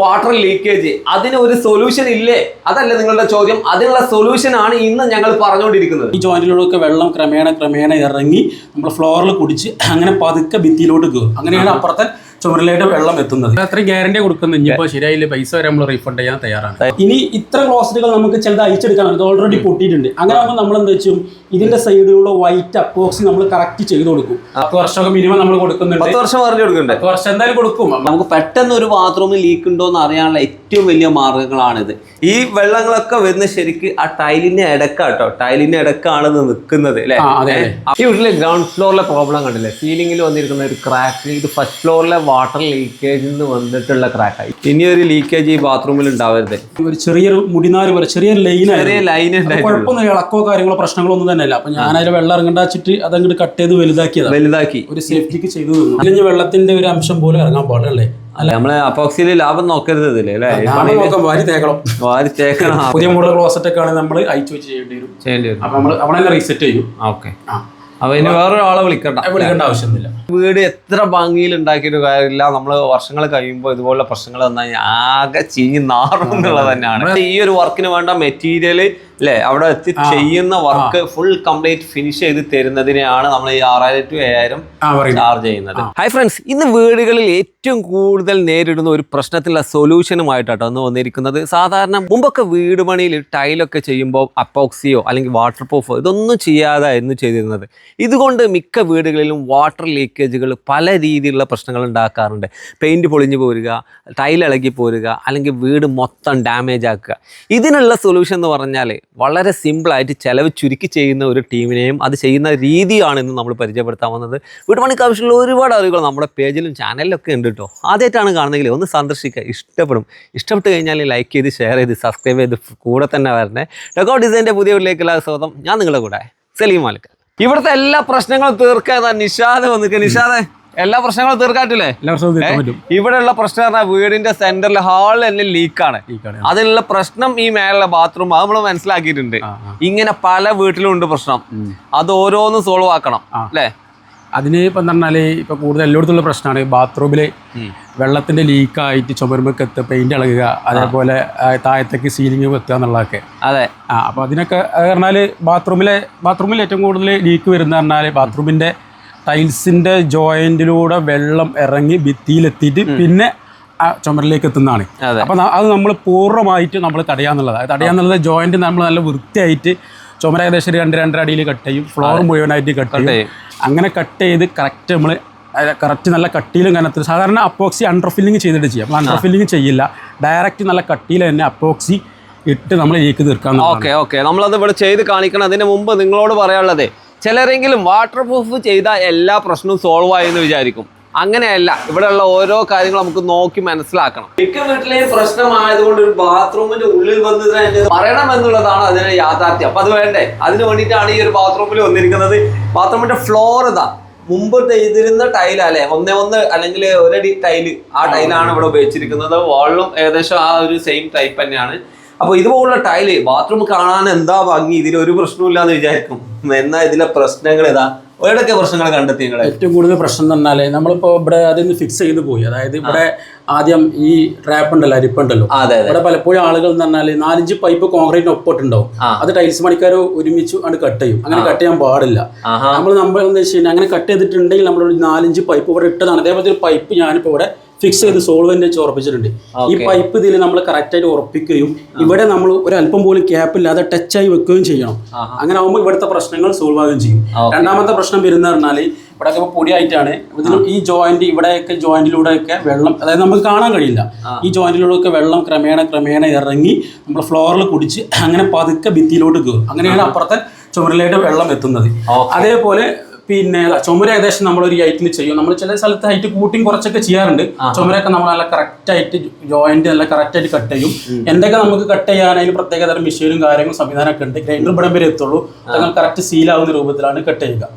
Water leakage അതിന് ഒരു solution ഇല്ലേ? അതല്ല നിങ്ങളുടെ ചോദ്യം. അതിനുള്ള സൊല്യൂഷൻ ആണ് ഇന്ന് ഞങ്ങൾ പറഞ്ഞുകൊണ്ടിരിക്കുന്നത്. ഈ ജോയിന്റിലൂടെയൊക്കെ വെള്ളം ക്രമേണ ക്രമേണ ഇറങ്ങി നമ്മൾ ഫ്ലോറിൽ കുടിച്ച് അങ്ങനെ പതുക്കെ ഭിത്തിയിലോട്ട് കയറും അങ്ങനെയാണ് അപ്പുറത്തെ ചുമരിലായിട്ട് വെള്ളം എത്തുന്നത്. അത്രയും ഗ്യാരണ്ടി കൊടുക്കുന്നു. ഇനിയിപ്പോ ശരിയായില്ല പൈസ വരെ നമ്മൾ റീഫണ്ട് ചെയ്യാൻ തയ്യാറാണ്. ഇനി ഇത്ര ക്ലോസറ്റുകൾ നമുക്ക് ചിലത് അയച്ചെടുക്കാൻ പറ്റും. ഓൾറെഡി പൊട്ടിയിട്ടുണ്ട്. അങ്ങനെ ആകുമ്പോൾ നമ്മൾ എന്താ വെച്ചും ഇതിന്റെ സൈഡിലുള്ള വൈറ്റ് അപ്പോക്സി നമ്മൾ കറക്റ്റ് ചെയ്ത് കൊടുക്കും. പത്ത് വർഷമൊക്കെ മിനിമം നമ്മൾ കൊടുക്കുന്നുണ്ട്. പത്ത് വർഷം പറഞ്ഞു കൊടുക്കുന്നുണ്ട്. പത്ത് വർഷം എന്തായാലും കൊടുക്കും. നമുക്ക് പെട്ടെന്ന് ഒരു ബാത്റൂമിൽ ലീക്ക് ഉണ്ടോ എന്ന് അറിയാനുള്ള ഏറ്റവും വലിയ മാർഗങ്ങളാണിത്. ഈ വെള്ളങ്ങളൊക്കെ വരുന്ന ശരിക്ക് ആ ടൈലിന്റെ ഇടക്കാട്ടോ ടൈലിന്റെ ഇടക്കാണ് ഇത് നിൽക്കുന്നത് അല്ലേ അതെ, അതെ. ഈ വീട്ടിലെ ഗ്രൗണ്ട് ഫ്ലോറിലെ പ്രോബ്ലം കണ്ടില്ലേ? സീലിംഗിൽ വന്നിരിക്കുന്ന ഒരു ക്രാക്ക് ഇത് ഫസ്റ്റ് ഫ്ലോറിലെ വാട്ടർ ലീക്കേജിൽ നിന്ന് വന്നിട്ടുള്ള ക്രാക്കായി ഇനി ഒരു ലീക്കേജ് ഈ ബാത്റൂമിൽ ഉണ്ടാവരുത്. ഒരു ചെറിയൊരു മുടിനാര് പോലെ ചെറിയൊരു ലൈൻ ചെറിയ ലൈൻ കുഴപ്പമൊന്നും ഇളക്കോ കാര്യങ്ങളോ പ്രശ്നങ്ങളോ ഒന്നും തന്നെയല്ല. അപ്പൊ ഞാൻ അതിൽ വെള്ളം ഇറങ്ങണ്ടാച്ചിട്ട് അതങ്ങോട്ട് കട്ട് ചെയ്ത് വലുതാക്കിയതാണ് വലുതാക്കി. ഒരു സേഫ്റ്റിക്ക് ചെയ്തു തന്നു. അല്ലെങ്കിൽ വെള്ളത്തിന്റെ ഒരു അംശം പോലും ഇറങ്ങാൻ പാടില്ലേ അല്ല. നമ്മളെ അപ്പോക്സിയിൽ ലാഭം നോക്കരുത് ഇതിൽ അല്ലേ? ഞാൻ നോക്കാം വാരി തേക്കണം. വാരി തേക്കണം. പുതിയ മോഡൽ ക്ലോസറ്റ് ഒക്കെ ആണെങ്കിൽ നമ്മൾ അയച്ചു വെച്ച് ചെയ്യേണ്ടി വരും. ചെയ്യേണ്ടി വരും. അപ്പൊ നമ്മൾ അവിടെ റീസെറ്റ് ചെയ്യും. ഓക്കെ. ആ. അപ്പൊ ഇനി വേറൊരാളെ വിളിക്കണ്ട. വിളിക്കേണ്ട ആവശ്യമൊന്നുമില്ല. വീട് എത്ര ഭംഗിയിൽ ഉണ്ടാക്കിയിട്ട് കാര്യമില്ല. നമ്മൾ വർഷങ്ങൾ കഴിയുമ്പോൾ ഇതുപോലുള്ള പ്രശ്നങ്ങൾ വന്നാൽ ആകെ ചീഞ്ഞ് നാറും എന്നുള്ളത് തന്നെയാണ്. ഈ ഒരു വർക്കിന് വേണ്ട മെറ്റീരിയൽ അല്ലേ അവിടെ എത്തി ചെയ്യുന്ന വർക്ക് ഫുൾ കംപ്ലീറ്റ് ഫിനിഷ് ചെയ്ത് തരുന്നതിനെയാണ് നമ്മൾ ഈ ആറായിരം ടു ഏഴായിരം ചാർജ് ചെയ്യുന്നത്. ഹൈ ഫ്രണ്ട്സ് ഇന്ന് വീടുകളിൽ ഏറ്റവും കൂടുതൽ നേരിടുന്ന ഒരു പ്രശ്നത്തിലുള്ള സൊല്യൂഷനുമായിട്ടാണ് ഒന്ന് വന്നിരിക്കുന്നത്. സാധാരണ മുമ്പൊക്കെ വീട് പണിയിൽ ടൈലൊക്കെ ചെയ്യുമ്പോൾ അപ്പോക്സിയോ അല്ലെങ്കിൽ വാട്ടർ പ്രൂഫോ ഇതൊന്നും ചെയ്യാതായിരുന്നു ചെയ്തിരുന്നത്. ഇതുകൊണ്ട് മിക്ക വീടുകളിലും വാട്ടർ ലീക്കേജുകൾ പല രീതിയിലുള്ള പ്രശ്നങ്ങൾ ഉണ്ടാക്കാറുണ്ട്. പെയിന്റ് പൊളിഞ്ഞു പോരുക ടൈൽ ഇളകി പോരുക അല്ലെങ്കിൽ വീട് മൊത്തം ഡാമേജ് ആക്കുക. ഇതിനുള്ള സൊല്യൂഷൻ എന്ന് പറഞ്ഞാൽ വളരെ സിമ്പിളായിട്ട് ചിലവ് ചുരുക്കി ചെയ്യുന്ന ഒരു ടീമിനെയും അത് ചെയ്യുന്ന രീതിയാണ് ഇന്ന് നമ്മൾ പരിചയപ്പെടുത്താൻ വന്നത്. വീട് പണിക്ക് ആവശ്യമുള്ള ഒരുപാട് അറിവുകൾ നമ്മുടെ പേജിലും ചാനലിലൊക്കെ ഉണ്ട് കേട്ടോ. ആദ്യമായിട്ടാണ് കാണുന്നതെങ്കിൽ ഒന്ന് സന്ദർശിക്കുക. ഇഷ്ടപ്പെടും. ഇഷ്ടപ്പെട്ട് കഴിഞ്ഞാൽ ലൈക്ക് ചെയ്ത് ഷെയർ ചെയ്ത് സബ്സ്ക്രൈബ് ചെയ്ത് കൂടെ തന്നെ വരണേ. ഡെക്കോ ഡിസൈന്റെ പുതിയ വീട്ടിലേക്കുള്ള സ്വാഗതം. ഞാൻ നിങ്ങളുടെ കൂടെ സലീം മാലിക്. ഇവിടുത്തെ എല്ലാ പ്രശ്നങ്ങളും തീർക്കാൻ നിഷാദ് വന്നിട്ട് നിഷാദ്. എല്ലാ പ്രശ്നങ്ങളും തീർക്കാറ്റില്ലേ ഇവിടെയുള്ള പ്രശ്നം പറഞ്ഞാൽ വീടിന്റെ സെന്ററിൽ ഹാളിൽ തന്നെ ലീക്കാണ് അതിലുള്ള പ്രശ്നം ഈ മേലുള്ള ബാത്റൂം അത് നമ്മൾ മനസ്സിലാക്കിയിട്ടുണ്ട്. ഇങ്ങനെ പല വീട്ടിലും ഉണ്ട് പ്രശ്നം. അത് ഓരോന്നും സോൾവ് ആക്കണം അല്ലേ? അതിന് ഇപ്പം പറഞ്ഞാൽ ഇപ്പൊ കൂടുതൽ എല്ലായിടത്തുള്ള പ്രശ്നമാണ് ബാത്റൂമിൽ വെള്ളത്തിന്റെ ലീക്കായിട്ട് ചുമരുമ്പൊക്കെ എത്തുക പെയിന്റ് ഇളകുക അതേപോലെ താഴത്തേക്ക് സീലിംഗ് വെക്കുക എന്നുള്ളതൊക്കെ. അതെ. ആ അപ്പോൾ അതിനൊക്കെ അത് പറഞ്ഞാൽ ബാത്റൂമിലെ ബാത്റൂമിൽ ഏറ്റവും കൂടുതൽ ലീക്ക് വരുന്ന പറഞ്ഞാൽ ബാത്റൂമിന്റെ ടൈൽസിന്റെ ജോയിന്റിലൂടെ വെള്ളം ഇറങ്ങി ഭിത്തിയിലെത്തിയിട്ട് പിന്നെ ആ ചുമരിലേക്ക് എത്തുന്നതാണ്. അപ്പം അത് നമ്മൾ പൂർണമായിട്ട് നമ്മൾ തടയാന്നുള്ളത്. അത് തടയാന്നുള്ളത് ജോയിന്റ് നമ്മൾ നല്ല വൃത്തിയായിട്ട് ചുമര ഏകദേശം രണ്ട് രണ്ടര അടിയിൽ കട്ട് ചെയ്യും. ഫ്ലോർ മുഴുവനായിട്ട് കട്ട് ചെയ്യും. അങ്ങനെ കട്ട് ചെയ്ത് കറക്റ്റ് നമ്മൾ കറക്റ്റ് നല്ല കട്ടിയിലും കനത്തിൽ സാധാരണ അപ്പോക്സി അണ്ടർ ഫില്ലിങ് ചെയ്തിട്ട് ചെയ്യാം. അപ്പോൾ അണ്ടർ ഫില്ലിങ് ചെയ്യില്ല. ഡയറക്റ്റ് നല്ല കട്ടിയിൽ തന്നെ അപ്പോക്സി ഇട്ട് നമ്മൾ ലീക്ക് തീർക്കാൻ ഓക്കെ ഓക്കെ. നമ്മളത് ഇവിടെ ചെയ്ത് കാണിക്കണം. അതിന് മുമ്പ് നിങ്ങളോട് പറയാനുള്ളത് ചിലരെങ്കിലും വാട്ടർ പ്രൂഫ് ചെയ്താൽ എല്ലാ പ്രശ്നവും സോൾവ് ആയെന്ന് വിചാരിക്കും. അങ്ങനെയല്ല ഇവിടെയുള്ള ഓരോ കാര്യങ്ങളും നമുക്ക് നോക്കി മനസ്സിലാക്കണം. മിക്ക വീട്ടിലെയും പ്രശ്നമായതുകൊണ്ട് ഒരു ബാത്റൂമിന്റെ ഉള്ളിൽ വന്ന് തന്നെ പറയണം എന്നുള്ളതാണ് അതിന് യാഥാർത്ഥ്യം. അപ്പൊ അത് വേണ്ടേ? അതിന് വേണ്ടിയിട്ടാണ് ഈ ഒരു ബാത്റൂമിൽ വന്നിരിക്കുന്നത്. ബാത്റൂമിന്റെ ഫ്ലോർ ഇതാ. മുമ്പ് ചെയ്തിരുന്ന ടൈൽ അല്ലെ? ഒന്നേ ഒന്ന് അല്ലെങ്കിൽ ഒരടി ടൈൽ ആ ടൈലാണ് ഇവിടെ ഉപയോഗിച്ചിരിക്കുന്നത്. വാളിലും ഏകദേശം ആ ഒരു സെയിം ടൈപ്പ് തന്നെയാണ്. അപ്പൊ ഇതുപോലുള്ള ടൈൽ ബാത്റൂം കാണാൻ എന്താ ഭംഗി? ഇതിൽ ഒരു പ്രശ്നമില്ല എന്ന് വിചാരിക്കും. എന്നാ ഇതിലെ പ്രശ്നങ്ങൾ ഇതാ? എവിടെയൊക്കെ പ്രശ്നങ്ങൾ കണ്ടെത്തി ഏറ്റവും കൂടുതൽ പ്രശ്നം എന്ന് പറഞ്ഞാൽ നമ്മളിപ്പോൾ ഇവിടെ അതിന് ഫിക്സ് ചെയ്ത് പോയി. അതായത് ഇവിടെ ആദ്യം ഈ ട്രാപ്പ് ഉണ്ടല്ലോ അരിപ്പുണ്ടല്ലോ അതെ അതെ. ഇവിടെ പലപ്പോഴും ആളുകൾ എന്ന് പറഞ്ഞാൽ നാലഞ്ച് പൈപ്പ് കോൺക്രീറ്റിന് ഒപ്പിട്ടുണ്ടാവും. അത് ടൈൽസ് പണിക്കാർ ഒരുമിച്ച് ആണ് കട്ട് ചെയ്യും. അങ്ങനെ കട്ട് ചെയ്യാൻ പാടില്ല. നമ്മൾ നമ്മൾ എന്താ വെച്ച് കഴിഞ്ഞാൽ അങ്ങനെ കട്ട് ചെയ്തിട്ടുണ്ടെങ്കിൽ നമ്മൾ നാലഞ്ച് പൈപ്പ് ഇവിടെ ഇട്ടതാണ്. അതേപോലെ ഒരു പൈപ്പ് ഞാനിപ്പോൾ ഇവിടെ ഫിക്സ് ചെയ്ത് സോൾവെന്റ് വെച്ച് ഉറപ്പിച്ചിട്ടുണ്ട്. ഈ പൈപ്പ് ഇതിൽ നമ്മൾ കറക്റ്റായിട്ട് ഉറപ്പിക്കുകയും ഇവിടെ നമ്മൾ ഒരു അല്പം പോലും ക്യാപ്പ് ഇല്ലാതെ ടച്ചായി ആയി വെക്കുകയും ചെയ്യണം. അങ്ങനെ ആകുമ്പോൾ ഇവിടുത്തെ പ്രശ്നങ്ങൾ സോൾവ് ആവുകയും ചെയ്യും. രണ്ടാമത്തെ പ്രശ്നം വരുന്ന പറഞ്ഞാൽ ഇവിടെ ഇപ്പോൾ പൊടിയായിട്ടാണ്. ഇതിൽ ഈ ജോയിന്റ് ഇവിടെയൊക്കെ ജോയിന്റിലൂടെയൊക്കെ വെള്ളം അതായത് നമുക്ക് കാണാൻ കഴിയില്ല. ഈ ജോയിന്റിലൂടെയൊക്കെ വെള്ളം ക്രമേണ ക്രമേണ ഇറങ്ങി നമ്മൾ ഫ്ലോറിൽ കുടിച്ച് അങ്ങനെ പതുക്കെ ഭിത്തിയിലോട്ട് കയറും അങ്ങനെയാണ് അപ്പുറത്തെ ചുമരിലായിട്ട് വെള്ളം എത്തുന്നത്. അതേപോലെ പിന്നെ ചുമര ഏകദേശം നമ്മൾ ഒരു ഹൈറ്റിൽ ചെയ്യും. നമ്മൾ ചില സ്ഥലത്ത് ഹൈറ്റ് കൂട്ടിയും കുറച്ചൊക്കെ ചെയ്യാറുണ്ട്. ചുമരൊക്കെ നമ്മൾ നല്ല കറക്റ്റ് ആയിട്ട് ജോയിന്റ് നല്ല കറക്റ്റ് ആയിട്ട് കട്ട് ചെയ്യും. എന്തൊക്കെ നമുക്ക് കട്ട് ചെയ്യാൻ അതിന് പ്രത്യേക തരം മെഷീനും കാര്യങ്ങളും സംവിധാനമൊക്കെ ഉണ്ട്. ഗ്രൈൻഡർ ഇവിടം വരെ എത്തുള്ളൂ. അതൊക്കെ കറക്റ്റ് സീലാവുന്ന രൂപത്തിലാണ് കട്ട് ചെയ്യുക.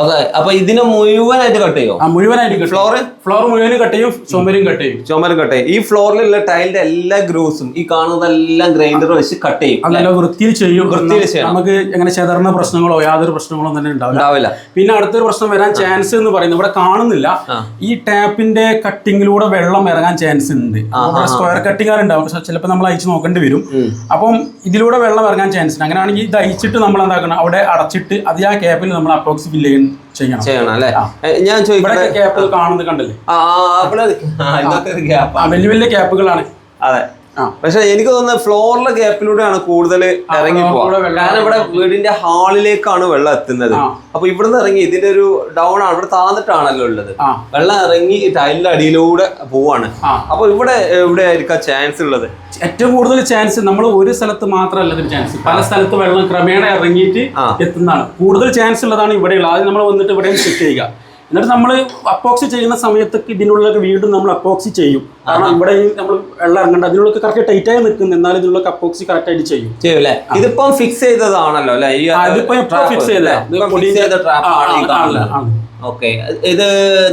ഓക്കെ അപ്പൊ ഇതിനെ മുഴുവനായിട്ട് കട്ട് ചെയ്യോ? ആ മുഴുവനായിട്ട് ഫ്ലോർ ഫ്ലോർ മുഴുവനും കട്ട് ചെയ്യും ചുമരും കട്ട് ചെയ്യും. ചുമരും കട്ട് ചെയ്യും. ഈ ഫ്ലോറിലുള്ള ടൈലിന്റെ എല്ലാ ഗ്രൂസും ഈ കാണുന്നതെല്ലാം ഗ്രൈൻഡർ വെച്ച് കട്ട് ചെയ്യും. അതെല്ലാം വൃത്തിയിൽ ചെയ്യും. വൃത്തിയിൽ ചെയ്യും നമുക്ക് എങ്ങനെ ചെതറുന്ന പ്രശ്നങ്ങളോ യാതൊരു പ്രശ്നങ്ങളോ തന്നെ ഉണ്ടാവില്ല. പിന്നെ അടുത്തൊരു പ്രശ്നം വരാൻ ചാൻസ് എന്ന് പറയുന്നത് ഇവിടെ കാണുന്നില്ല. ഈ ടാപ്പിന്റെ കട്ടിങ്ങിലൂടെ വെള്ളം ഇറങ്ങാൻ ചാൻസ് ഉണ്ട്. സ്ക്വയർ കട്ടിങ് ഉണ്ടാവും പക്ഷെ ചിലപ്പോൾ നമ്മൾ അയച്ചു നോക്കേണ്ടി വരും. അപ്പം ഇതിലൂടെ വെള്ളം ഇറങ്ങാൻ ചാൻസ് ഉണ്ട്. അങ്ങനെയാണെങ്കിൽ ഇത് അയച്ചിട്ട് നമ്മൾ എന്താക്കണം അവിടെ അടച്ചിട്ട് അത് ആ ക്യാപ്പിൽ നമ്മൾ അപ്രോക്സി ഫില്ല് ചെയ്യണം. ചെയ്യണം. അല്ലേ? ഞാൻ ചോദിക്കട്ടെ? ക്യാപ്പ് കാണുന്നത് കണ്ടല്ലേ? വലിയ വലിയ ക്യാപ്പുകളാണ്. അതെ. പക്ഷെ എനിക്ക് തോന്നുന്നത് ഫ്ലോറിലെ ഗ്യാപ്പിലൂടെയാണ് കൂടുതൽ ഇറങ്ങി കാരണം ഇവിടെ വീടിന്റെ ഹാളിലേക്കാണ് വെള്ളം എത്തുന്നത്. അപ്പൊ ഇവിടുന്ന് ഇറങ്ങി ഇതിന്റെ ഒരു ഡൗൺ ആണ്. ഇവിടെ താന്നിട്ടാണല്ലോ ഉള്ളത്. വെള്ളം ഇറങ്ങി ടൈലിന്റെ അടിയിലൂടെ പോവാണ്. അപ്പൊ ഇവിടെ എവിടെ ആയിരിക്കാം ചാൻസ് ഉള്ളത്? ഏറ്റവും കൂടുതൽ ചാൻസ് നമ്മൾ ഒരു സ്ഥലത്ത് മാത്രമല്ല ഇതിന് ചാൻസ് പല സ്ഥലത്ത് വെള്ളം ക്രമേണ ഇറങ്ങിയിട്ട്. എത്തുന്നതാണ്. കൂടുതൽ ചാൻസ് ഉള്ളതാണ് ഇവിടെയുള്ളത് ആദ്യം നമ്മൾ വന്നിട്ട് ഇവിടെ സെറ്റ് ചെയ്യുക. എന്നിട്ട് നമ്മൾ അപ്പോക്സി ചെയ്യുന്ന സമയത്തൊക്കെ ഇതിനുള്ളിലൊക്കെ വീണ്ടും നമ്മൾ അപ്പോക്സി ചെയ്യും. കാരണം ഇവിടെ നമ്മൾ വെള്ളം ഇറങ്ങേണ്ട. അതിനുള്ളൊക്കെ കറക്റ്റ് ടൈറ്റ് ആയി നിൽക്കുന്നു. എന്നാലും ഇതിനുള്ള അപ്പോക്സി കറക്റ്റ് ആയിട്ട് ചെയ്യും. ചെയ്യൂലേ ഇതിപ്പം ഫിക്സ് ചെയ്തതാണല്ലോ അല്ലെ? ഇതിപ്പോ ഫിക്സ് trap, ഓക്കെ. ഇത്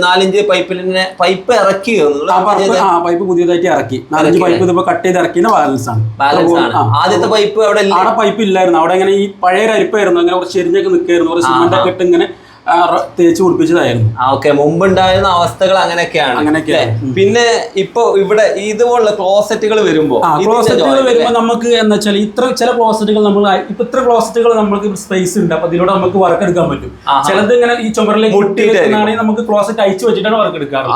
നാലിഞ്ച് പൈപ്പിലിനെ പൈപ്പ് ഇറക്കി പൈപ്പ് പുതിയതായിട്ട് ഇറക്കി. നാലഞ്ച് പൈപ്പ് ഇതിപ്പോ കട്ട് ചെയ്ത് ഇറക്കിയ ബാലൻസ് ആണ് ബാലൻസ് ആണ്. ആദ്യത്തെ പൈപ്പ് അവിടെ അവിടെ പൈപ്പ് ഇല്ലായിരുന്നു. അവിടെ ഇങ്ങനെ ഈ പഴയ അരിപ്പായിരുന്നു അങ്ങനെ കുറച്ച് ചെരിഞ്ഞൊക്കെ നിൽക്കായിരുന്നു കുറച്ച് സിമെന്റ് ഒക്കെ ഇട്ട് ഇങ്ങനെ തേച്ച് കുടിപ്പിച്ചതായിരുന്നു ആ ഓക്കെ മുമ്പ് ഉണ്ടായിരുന്ന അവസ്ഥകൾ അങ്ങനെയൊക്കെയാണ്. അങ്ങനെയൊക്കെയാണ്. പിന്നെ ഇപ്പൊ ഇവിടെ ഇതുപോലുള്ള ക്ലോസറ്റുകൾ വരുമ്പോ ക്ലോസറ്റുകൾ വരുമ്പോ വരുമ്പോൾ നമുക്ക് എന്ന് വെച്ചാൽ ഇത്ര ചില ക്ലോസറ്റുകൾ നമ്മൾ ഇപ്പൊ ഇത്ര ക്ലോസറ്റുകൾ നമുക്ക് സ്പേസ് ഉണ്ട്. അപ്പൊ ഇതിലൂടെ നമുക്ക് വർക്ക് എടുക്കാൻ പറ്റും. ചിലത് ഇങ്ങനെ ഈ ചുമരിലേക്ക് മുട്ടിയിട്ടാണെങ്കിൽ നമുക്ക് ക്ലോസറ്റ് അയച്ചു വെച്ചിട്ടാണ് വർക്ക് എടുക്കാറ്.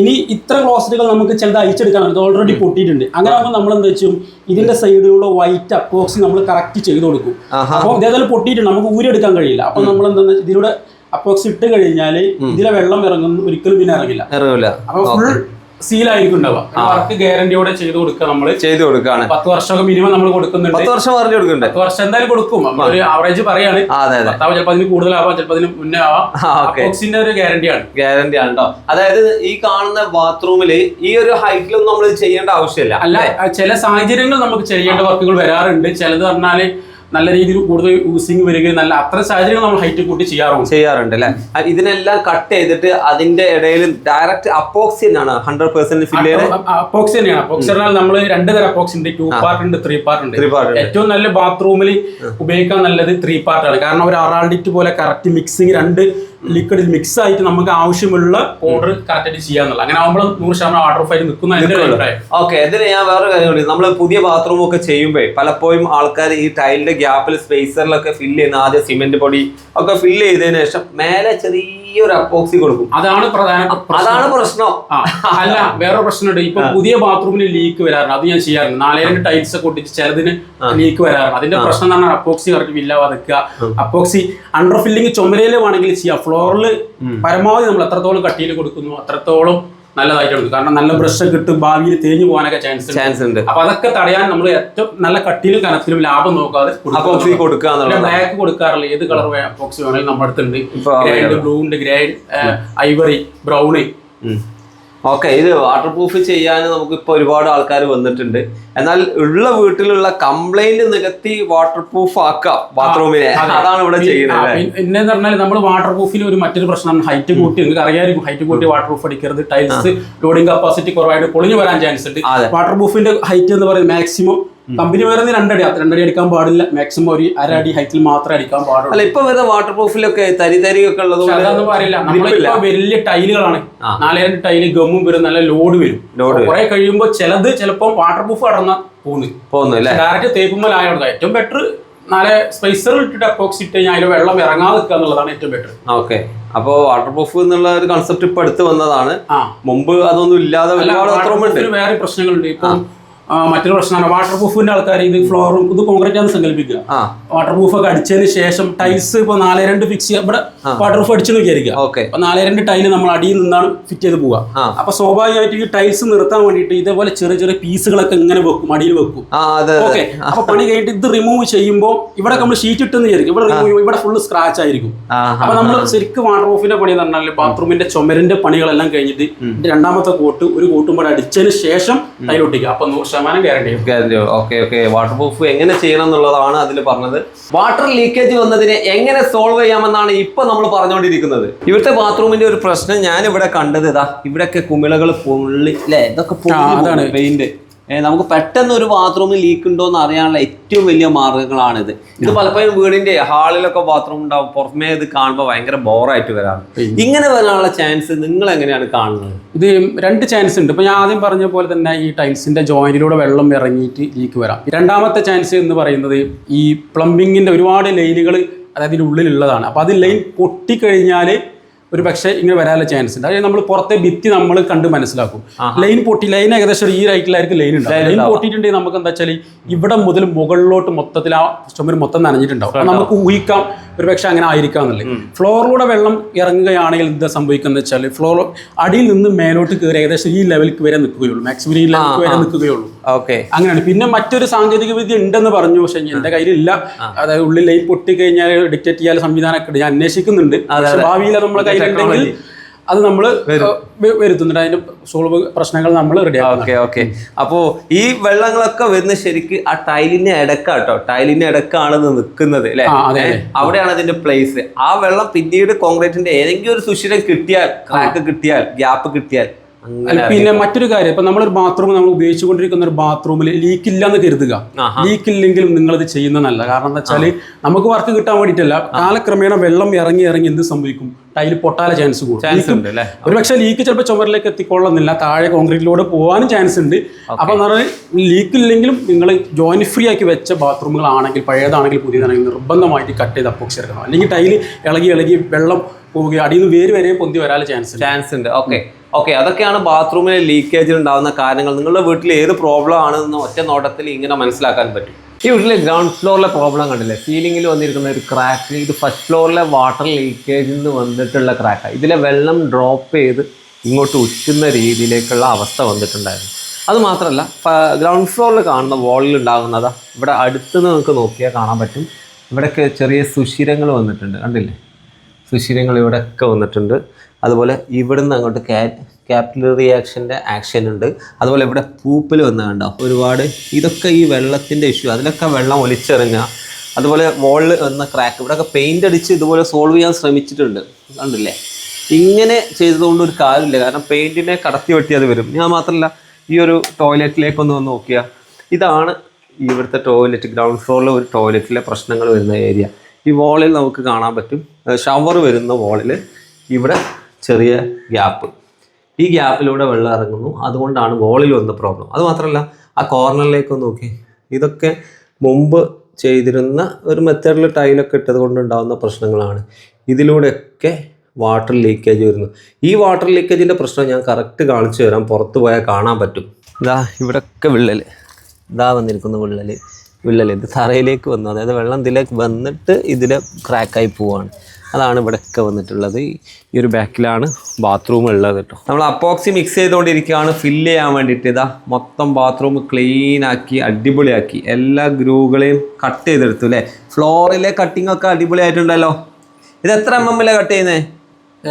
ഇനി ഇത്ര ക്ലോസറ്റുകൾ നമുക്ക് ചിലത് അയച്ചെടുക്കാൻ ഇത് ഓൾറെഡി പൊട്ടിയിട്ടുണ്ട്. അങ്ങനെ ആകുമ്പോൾ നമ്മൾ എന്താ വെച്ചും ഇതിന്റെ സൈഡിലുള്ള വൈറ്റ് അപ്പോക്സി നമ്മൾ കറക്റ്റ് ചെയ്ത് കൊടുക്കും. അപ്പൊ അപ്പോൾ ഇതേതായാലും പൊട്ടിയിട്ടുണ്ട്. നമുക്ക് ഊരെടുക്കാൻ കഴിയില്ല. അപ്പൊ നമ്മൾ എന്താ ഇതിലൂടെ അപ്പോക്സി ഇട്ട് കഴിഞ്ഞാൽ ഇതിലെ വെള്ളം ഇറങ്ങുന്നു ഒരിക്കലും പിന്നെ ഇറങ്ങില്ല. ഇറങ്ങില്ല അപ്പൊ ഫുൾ സീലായിരിക്കും ഉണ്ടാവുക വർക്ക് ഗ്യാരണ്ടിയോടെ ചെയ്ത് കൊടുക്കുക നമ്മൾ ചെയ്തു കൊടുക്കുകയാണ് പത്ത് വർഷമൊക്കെ മിനിമം നമ്മൾ കൊടുക്കുന്നുണ്ട്. പത്ത് വർഷം പറഞ്ഞു കൊടുക്കുന്നുണ്ട് പത്ത് വർഷം എന്തായാലും കൊടുക്കും. ഒരു ആവറേജ് പറയാണ്. പത്താവ് ചിലപ്പോൾ അതിന് കൂടുതലാവാം ചിലപ്പോൾ അതിന് മുന്നേ ആവാം. ഒരു ഗ്യാരണ്ടിയാണ് ഗ്യാരണ്ടി ആണ് കേട്ടോ അതായത് ഈ കാണുന്ന ബാത്റൂമിൽ ഈ ഒരു ഹൈറ്റിലൊന്നും നമ്മൾ ചെയ്യേണ്ട ആവശ്യമില്ല അല്ല ചില സാഹചര്യങ്ങൾ നമുക്ക് ചെയ്യേണ്ട വർക്കുകൾ വരാറുണ്ട്. ചിലത് പറഞ്ഞാൽ നല്ല രീതിയിൽ കൂടുതൽ യൂസിങ് വരികയും നല്ല അത്ര സാഹചര്യങ്ങൾ നമ്മൾ ഹൈറ്റ് കൂട്ടി ചെയ്യാറുണ്ട്. ചെയ്യാറുണ്ട് അല്ലെ? ഇതിനെല്ലാം കട്ട് ചെയ്തിട്ട് അതിന്റെ ഇടയിൽ ഡയറക്റ്റ് അപ്പോക്സി ആണ് ഹൺഡ്രഡ് പെർസെന്റ് ഫില്ല് ചെയ്യുന്നത് അപ്പോക്സി തന്നെയാണ്. അപ്പോക്സി പറഞ്ഞാൽ നമ്മൾ രണ്ട് തരം അപ്പോക്സി ഉണ്ട്. ടു പാർട്ട് ഉണ്ട് ത്രീ പാർട്ട് ഉണ്ട്. ത്രീ പാർട്ട് ഏറ്റവും നല്ല ബാത്റൂമിൽ ഉപയോഗിക്കാൻ നല്ലത് ത്രീ പാർട്ടാണ് കാരണം ഒരു അറാൾഡിറ്റ് പോലെ കറക്റ്റ് മിക്സിങ് രണ്ട് ലിക്വിഡ് മിക്സ് ആയിട്ട് നമുക്ക് ആവശ്യമുള്ള ഓർഡർ കറക്റ്റായിട്ട് ചെയ്യാന്നുള്ള അങ്ങനെ ആവുമ്പോൾ നൂറ് ശതമാനം ഓർഡർ ഫയൽ നിൽക്കുന്ന ഓക്കെ ഇതിന് ഞാൻ വേറൊരു കാര്യം കൂടി നമ്മൾ പുതിയ ബാത്റൂം ഒക്കെ ചെയ്യുമ്പോൾ പലപ്പോഴും ആൾക്കാർ ഈ ടൈലിന്റെ ഗ്യാപ്പിൽ സ്പേസറിലൊക്കെ ഫില്ല് ചെയ്യുന്ന ആദ്യം സിമെന്റ് പൊടി ഒക്കെ ഫില്ല് ചെയ്തതിനു ശേഷം മേലെ ചെറിയൊരു അപ്പോക്സി കൊടുക്കും. അതാണ് പ്രധാന പ്രശ്നം. അതാണ് പ്രശ്നം. അല്ല വേറെ പ്രശ്നമുണ്ട്. ഇപ്പൊ പുതിയ ബാത്റൂമിൽ ലീക്ക് വരാറുണ്ട്. അത് ഞാൻ ചെയ്യാറുണ്ട്. നാലായിരം ടൈൽസ് ഒക്കെ ഒട്ടിച്ച് ചിലതിന് ലീക്ക് വരാറുണ്ട്. അതിന്റെ പ്രശ്നം എന്ന് പറഞ്ഞാൽ അപ്പോക്സി കറക്റ്റ് ഇല്ലാവാതിക്കുക അപ്പോക്സി അണ്ടർ ഫില്ലിങ് ചുമരയിൽ വേണമെങ്കിൽ ചെയ്യാം. ഫ്ലോറിൽ പരമാവധി നമ്മൾ എത്രത്തോളം കട്ടിയിൽ കൊടുക്കുന്നു അത്രത്തോളം നല്ലതായിട്ടുണ്ട്. കാരണം നല്ല ബ്രഷ് കിട്ടും ഭാവിയിൽ തേഞ്ഞു പോകാനൊക്കെ ചാൻസ് ചാൻസ് ഉണ്ട്. അപ്പൊ അതൊക്കെ തടയാൻ നമ്മൾ ഏറ്റവും നല്ല കട്ടിയിലും കനത്തിലും ലാഭം നോക്കാതെ കൊടുക്കുക ബ്ലാക്ക് കൊടുക്കാറില്ല. ഏത് കളർ ഫോക്സ് വേണമെങ്കിലും നമ്മുടെ അടുത്തുണ്ട്. ഇപ്പൊ ഉണ്ട് ബ്ലൂ ഉണ്ട് ഗ്രേ ഐവറി ബ്രൗണ് ഓക്കെ ഇത് വാട്ടർ പ്രൂഫ് ചെയ്യാൻ നമുക്ക് ഇപ്പൊ ഒരുപാട് ആൾക്കാർ വന്നിട്ടുണ്ട്. എന്നാൽ ഉള്ള വീട്ടിലുള്ള കംപ്ലൈന്റ് നികത്തി വാട്ടർ പ്രൂഫ് ആക്കാം ബാത്റൂമിനെ അതാണ് ഇവിടെ ചെയ്യുന്നത് പിന്നെ പറഞ്ഞാൽ നമ്മൾ വാട്ടർ പ്രൂഫിൽ ഒരു മറ്റൊരു പ്രശ്നം ഹൈറ്റ് കൂട്ടി നിങ്ങൾക്ക് അറിയാമായിരിക്കും ഹൈറ്റ് കൂട്ടി വാട്ടർ പ്രൂഫ് അടിക്കരുത്. ടൈൽസ് ലോഡിംഗ് കപ്പാസിറ്റി കുറവായിട്ട് പൊളിഞ്ഞു വരാൻ ചാൻസ് ഉണ്ട്. വാട്ടർ പ്രൂഫിന്റെ ഹൈറ്റ് എന്ന് പറയുന്നത് മാക്സിമം കമ്പനി വരുന്ന രണ്ടടി രണ്ടടി അടിക്കാൻ പാടില്ല. മാക്സിമം ഒരു അര അടി ഹൈറ്റിൽ മാത്രമേ അടിക്കാൻ പാടുള്ളൂ. അല്ല ഇപ്പൊ വരുന്ന വാട്ടർ പ്രൂഫിലൊക്കെ തരി തരി ഒക്കെ ഉള്ളത് അതൊന്നും പറയില്ല. നമ്മളിപ്പോ വലിയ ടൈലുകളാണ്. നാലായിരം ടൈൽ ഗമ്മും വരും നല്ല ലോഡ് വരും. ലോഡ് കുറെ കഴിയുമ്പോൾ ചിലത് ചിലപ്പോൾ വാട്ടർ പ്രൂഫ് കടന്ന പോകുന്നു പോകുന്നു അല്ലേ? ഡയറക്റ്റ് തേപ്പുമ്മലായോണ്ട് ഏറ്റവും ബെറ്റർ നാളെ സ്പൈസർ ഇട്ടിട്ട് അപ്പോക്സ് ഇട്ട് കഴിഞ്ഞാൽ അതിൽ വെള്ളം ഇറങ്ങാതെ നിൽക്കുക എന്നുള്ളതാണ് ഏറ്റവും ബെറ്റർ ഓക്കെ അപ്പോ വാട്ടർ പ്രൂഫ് എന്നുള്ള ഒരു കൺസെപ്റ്റ് ഇപ്പൊ അടുത്ത് വന്നതാണ്. ആ. മുമ്പ് അതൊന്നും ഇല്ലാതെ ഒരുപാട് വേറെ പ്രശ്നങ്ങളുണ്ട്. ഇപ്പം മറ്റൊരു പ്രശ്നമാണ്. വാട്ടർ പ്രൂഫിന്റെ ആൾക്കാർ ഇത് ഫ്ലോറും ഇത് കോൺക്രീറ്റ് ആണ് സങ്കല്പിക്കുക. വാട്ടർ പ്രൂഫ് ഒക്കെ അടിച്ചതിന് ശേഷം ടൈൽസ് ഇപ്പൊ നാല് രണ്ട് ഫിക്സ് ചെയ്യുക ഇവിടെ വാട്ടർ പ്രൂഫ് അടിച്ചു വിചാരിക്കുക ഓക്കെ. അപ്പൊ നാല് രണ്ട് ടൈൽ നമ്മൾ അടിയിൽ നിന്നാണ് ഫിറ്റ് ചെയ്ത് പോവുക. അപ്പൊ സ്വാഭാവികമായിട്ട് ഈ ടൈൽസ് നിർത്താൻ വേണ്ടിയിട്ട് ഇതേപോലെ ചെറിയ ചെറിയ പീസുകളൊക്കെ ഇങ്ങനെ വെക്കും അടിയിൽ വെക്കും. ഓക്കെ. അപ്പൊ പണി കഴിഞ്ഞിട്ട് ഇത് റിമൂവ് ചെയ്യുമ്പോൾ ഇവിടെ നമ്മൾ ഷീറ്റ് ഇട്ടെന്ന് വിചാരിക്കും. ഇവിടെ റിമൂവ് ഇവിടെ ഫുള്ള് സ്ക്രാച്ച് ആയിരിക്കും. അപ്പൊ നമ്മൾ ശരിക്കും വാട്ടർ പ്രൂഫിന്റെ പണി എന്ന് പറഞ്ഞാൽ ബാത്റൂമിന്റെ ചുമരിന്റെ പണികളെല്ലാം കഴിഞ്ഞിട്ട് രണ്ടാമത്തെ കോട്ട് ഒരു കോട്ടും കൂടെ അടിച്ചതിന് ശേഷം ടൈൽ ഒട്ടിക്കുക അപ്പൊ നൂറ് ശതമാനം guarantee guarantee okay okay waterproof എങ്ങനെ ചെയ്യണം എന്നുള്ളതാണ് അതിൽ പറഞ്ഞത്. വാട്ടർ ലീക്കേജ് വന്നതിനെ എങ്ങനെ സോൾവ് ചെയ്യാമെന്നാണ് ഇപ്പൊ നമ്മൾ പറഞ്ഞുകൊണ്ടിരിക്കുന്നത് ഇവിടുത്തെ ബാത്റൂമിന്റെ ഒരു പ്രശ്നം ഞാൻ ഇവിടെ കണ്ടത് ഇതാ. ഇവിടെയൊക്കെ കുമിളകൾ പൊള്ളി അല്ലേ ഇതൊക്കെ അതാണ്. പെയിന്റ് നമുക്ക് പെട്ടെന്ന് ഒരു ബാത്റൂമിൽ ലീക്ക് ഉണ്ടോ എന്ന് അറിയാനുള്ള ഏറ്റവും വലിയ മാർഗങ്ങളാണിത്. ഇത് പലപ്പോഴും വീടിന്റെ ഹാളിലൊക്കെ ബാത്റൂം ഉണ്ടാവും പുറമേ ഇത് കാണുമ്പോൾ ഭയങ്കര ബോറായിട്ട് വരാം ഇങ്ങനെ വരാനുള്ള ചാൻസ് നിങ്ങൾ എങ്ങനെയാണ് കാണുന്നത്? ഇത് രണ്ട് ചാൻസ് ഉണ്ട്. ഇപ്പൊ ഞാൻ ആദ്യം പറഞ്ഞ പോലെ തന്നെ ഈ ടൈൽസിന്റെ ജോയിന്റിലൂടെ വെള്ളം ഇറങ്ങിയിട്ട് ലീക്ക് വരാം. രണ്ടാമത്തെ ചാൻസ് എന്ന് പറയുന്നത് ഈ പ്ലംബിങ്ങിന്റെ ഒരുപാട് ലൈനുകൾ അതായത് ഉള്ളിലുള്ളതാണ്. അപ്പൊ അത് ലൈൻ പൊട്ടിക്കഴിഞ്ഞാൽ ഒരു പക്ഷേ ഇങ്ങനെ വരാനുള്ള ചാൻസ് ഉണ്ട്. അതായത് നമ്മൾ പുറത്തെ ഭിത്തി നമ്മൾ കണ്ട് മനസ്സിലാക്കും. ലൈൻ പൊട്ടി ലൈൻ ഏകദേശം ഈ റൈറ്റിലായിരിക്കും ലൈൻ ഉണ്ടാവും ലൈൻ പൊട്ടിയിട്ടുണ്ടെങ്കിൽ നമുക്ക് എന്താ വെച്ചാൽ ഇവിടെ മുതൽ മുകളിലോട്ട് മൊത്തത്തിൽ ആ ചുമര് മൊത്തം നനഞ്ഞിട്ടുണ്ടാവും. നമുക്ക് ഊഹിക്കാം ഒരു പക്ഷേ അങ്ങനെ ആയിരിക്കാം എന്നുള്ളത് ഫ്ലോറിലൂടെ വെള്ളം ഇറങ്ങുകയാണെങ്കിൽ എന്താ സംഭവിക്കുന്നത് വെച്ചാൽ ഫ്ലോർ അടിയിൽ നിന്ന് മേലോട്ട് കയറി ഏകദേശം ഈ ലെവലിലേക്ക് വരെ നിൽക്കുകയുള്ളൂ. മാക്സിമം ഈ ലെവലിലേക്ക് വരെ നിൽക്കുകയുള്ളൂ. ഓക്കെ. അങ്ങനെയാണ്. പിന്നെ മറ്റൊരു സാങ്കേതിക വിദ്യ ഉണ്ടെന്ന് പറഞ്ഞു. പക്ഷെ എന്റെ കയ്യിലില്ല. അതായത് ഉള്ളിൽ ലൈൻ പൊട്ടിക്കഴിഞ്ഞാൽ ഡിറ്റക്ട് ചെയ്യാൻ സംവിധാനമൊക്കെ ഉണ്ട്. ഞാൻ അന്വേഷിക്കുന്നുണ്ട്. ഭാവിയിലെ ഭാവിയിൽ നമ്മളെ കയ്യിലുണ്ടെങ്കിൽ അത് നമ്മൾ വരുത്തുന്നുണ്ട്. അതിന്റെ സോൾവ് പ്രശ്നങ്ങൾ നമ്മൾ റെഡിയാക്കും ഓക്കെ ഓക്കെ. അപ്പോ ഈ വെള്ളങ്ങളൊക്കെ വരുന്ന ശരിക്ക് ആ ടൈലിന്റെ ഇടക്കാട്ടോ ടൈലിന്റെ ഇടക്കാണ് നിൽക്കുന്നത് അല്ലെ. അവിടെയാണ് അതിന്റെ പ്ലേസ് ആ വെള്ളം പിന്നീട് കോൺക്രീറ്റിന്റെ ഏതെങ്കിലും ഒരു സുഷിരം കിട്ടിയാൽ ക്രാക്ക് കിട്ടിയാൽ ഗ്യാപ്പ് കിട്ടിയാൽ പിന്നെ മറ്റൊരു കാര്യം ഇപ്പൊ നമ്മളൊരു ബാത്റൂം നമ്മൾ ഉപയോഗിച്ചുകൊണ്ടിരിക്കുന്ന ഒരു ബാത്റൂമിൽ ലീക്ക് ഇല്ലാന്ന് കരുതുക. ലീക്ക് ഇല്ലെങ്കിലും നിങ്ങൾ ഇത് ചെയ്യുന്നത് നല്ല കാരണം എന്താ വെച്ചാൽ നമുക്ക് വർക്ക് കിട്ടാൻ വേണ്ടിയിട്ടല്ല കാലക്രമേണ വെള്ളം ഇറങ്ങി ഇറങ്ങി എന്ത് സംഭവിക്കും? ടൈൽ പൊട്ടാല ചാൻസ് കൂടും. ഒരു പക്ഷേ ലീക്ക് ചിലപ്പോൾ ചുമരിലേക്ക് എത്തിക്കൊള്ളുന്നില്ല. താഴെ കോൺക്രീറ്റിലൂടെ പോകാനും ചാൻസ് ഉണ്ട്. അപ്പൊ എന്ന് പറഞ്ഞാൽ ലീക്ക് ഇല്ലെങ്കിലും നിങ്ങൾ ജോയിന്റ് ഫ്രീ ആക്കി വെച്ച ബാത്റൂമുകളാണെങ്കിൽ പഴയതാണെങ്കിൽ പുതിയതാണെങ്കിൽ നിർബന്ധമായിട്ട് കട്ട് ചെയ്ത് അപ്പോക്സി ഇറക്കണം. അല്ലെങ്കിൽ ടൈൽ ഇളകി ഇളകി വെള്ളം അടിയിൽ നിന്ന് വേര് വരെ പൊന്തി വരാനുള്ള ചാൻസ് ചാൻസ് ഉണ്ട്. ഓക്കെ ഓക്കെ അതൊക്കെയാണ് ബാത്റൂമിലെ ലീക്കേജിൽ ഉണ്ടാകുന്ന കാര്യങ്ങൾ. നിങ്ങളുടെ വീട്ടിൽ ഏത് പ്രോബ്ലം ആണെന്ന് ഒറ്റ നോട്ടത്തിൽ ഇങ്ങനെ മനസ്സിലാക്കാൻ പറ്റും. ഈ വീട്ടിലെ ഗ്രൗണ്ട് ഫ്ലോറിലെ പ്രോബ്ലം കണ്ടില്ലേ? സീലിംഗിൽ വന്നിരിക്കുന്ന ഒരു ക്രാക്ക് ഇത് ഫസ്റ്റ് ഫ്ലോറിലെ വാട്ടർ ലീക്കേജിൽ നിന്ന് വന്നിട്ടുള്ള ക്രാക്കാണ് ഇതിലെ വെള്ളം ഡ്രോപ്പ് ചെയ്ത് ഇങ്ങോട്ട് ഉറ്റുന്ന രീതിയിലേക്കുള്ള അവസ്ഥ വന്നിട്ടുണ്ടായിരുന്നു. അതുമാത്രമല്ല ഗ്രൗണ്ട് ഫ്ലോറിൽ കാണുന്ന വാളിൽ ഉണ്ടാകുന്നതാ ഇവിടെ അടുത്ത് നിങ്ങൾക്ക് നോക്കിയാൽ കാണാൻ പറ്റും. ഇവിടെയൊക്കെ ചെറിയ സുഷിരങ്ങൾ വന്നിട്ടുണ്ട്. കണ്ടില്ലേ? സുഷിരങ്ങൾ ഇവിടെയൊക്കെ വന്നിട്ടുണ്ട്. അതുപോലെ ഇവിടുന്ന് അങ്ങോട്ട് ക്യാ ക്യാപിലറി റിയാക്ഷന്റെ ആക്ഷൻ ഉണ്ട്. അതുപോലെ ഇവിടെ പൂപ്പിൽ വന്ന കണ്ടോ? ഒരുപാട് ഇതൊക്കെ ഈ വെള്ളത്തിന്റെ ഇഷ്യൂ അതിലൊക്കെ വെള്ളം ഒലിച്ചിറങ്ങുക അതുപോലെ വോളിൽ വന്ന ക്രാക്ക് ഇവിടെയൊക്കെ പെയിന്റ് അടിച്ച് ഇതുപോലെ സോൾവ് ചെയ്യാൻ ശ്രമിച്ചിട്ടുണ്ട്. കണ്ടില്ലേ? ഇങ്ങനെ ചെയ്തതുകൊണ്ട് ഒരു കാര്യമില്ല. കാരണം പെയിന്റിനെ കടത്തി വെട്ടി അത് വരും. ഞാൻ മാത്രമല്ല ഈ ഒരു ടോയ്ലറ്റിലേക്ക് ഒന്ന് വന്ന് നോക്കിയാൽ ഇതാണ് ഇവിടുത്തെ ടോയ്ലറ്റ് ഗ്രൗണ്ട് ഫ്ലോറിലെ ഒരു ടോയ്ലറ്റിലെ പ്രശ്നങ്ങൾ വരുന്ന ഏരിയ ഈ വോളിൽ നമുക്ക് കാണാൻ പറ്റും. ഷവർ വരുന്ന വോളിൽ ഇവിടെ ചെറിയ ഗ്യാപ്പ് ഈ ഗ്യാപ്പിലൂടെ വെള്ളം ഇറങ്ങുന്നു. അതുകൊണ്ടാണ് വോളിൽ വന്ന പ്രോബ്ലം അതുമാത്രമല്ല ആ കോർണറിലേക്ക് നോക്കി ഇതൊക്കെ മുമ്പ് ചെയ്തിരുന്ന ഒരു മെത്തേഡിൽ ടൈലൊക്കെ ഇട്ടത് കൊണ്ടുണ്ടാകുന്ന പ്രശ്നങ്ങളാണ്. ഇതിലൂടെയൊക്കെ വാട്ടർ ലീക്കേജ് വരുന്നു. ഈ വാട്ടർ ലീക്കേജിന്റെ പ്രശ്നം ഞാൻ കറക്റ്റ് കാണിച്ചു തരാം. പുറത്ത് പോയാൽ കാണാൻ പറ്റും. ഇതാ ഇവിടെയൊക്കെ വിള്ളൽ ഇതാ വന്നിരിക്കുന്ന വിള്ളൽ വിള്ളൽ ഇത് തറയിലേക്ക് വന്നു. അതായത് വെള്ളം ഇതിലേക്ക് വന്നിട്ട് ഇതിൽ ക്രാക്കായി പോവാണ്. അതാണ് ഇവിടെയൊക്കെ വന്നിട്ടുള്ളത്. ഈ ഒരു ബാക്കിലാണ് ബാത്റൂം ഉള്ളത് കേട്ടോ. നമ്മൾ അപ്പോക്സി മിക്സ് ചെയ്തുകൊണ്ടിരിക്കുകയാണ്. ഫില്ല് ചെയ്യാൻ വേണ്ടിയിട്ട്. ഇതാ മൊത്തം ബാത്റൂം ക്ലീൻ ആക്കി അടിപൊളിയാക്കി. എല്ലാ ഗ്രൂകളെയും കട്ട് ചെയ്തെടുത്തു അല്ലേ? ഫ്ലോറിലെ കട്ടിംഗ് ഒക്കെ അടിപൊളിയായിട്ടുണ്ടല്ലോ. ഇത് എത്ര എം എമ്മിലാണ് കട്ട് ചെയ്യുന്നത്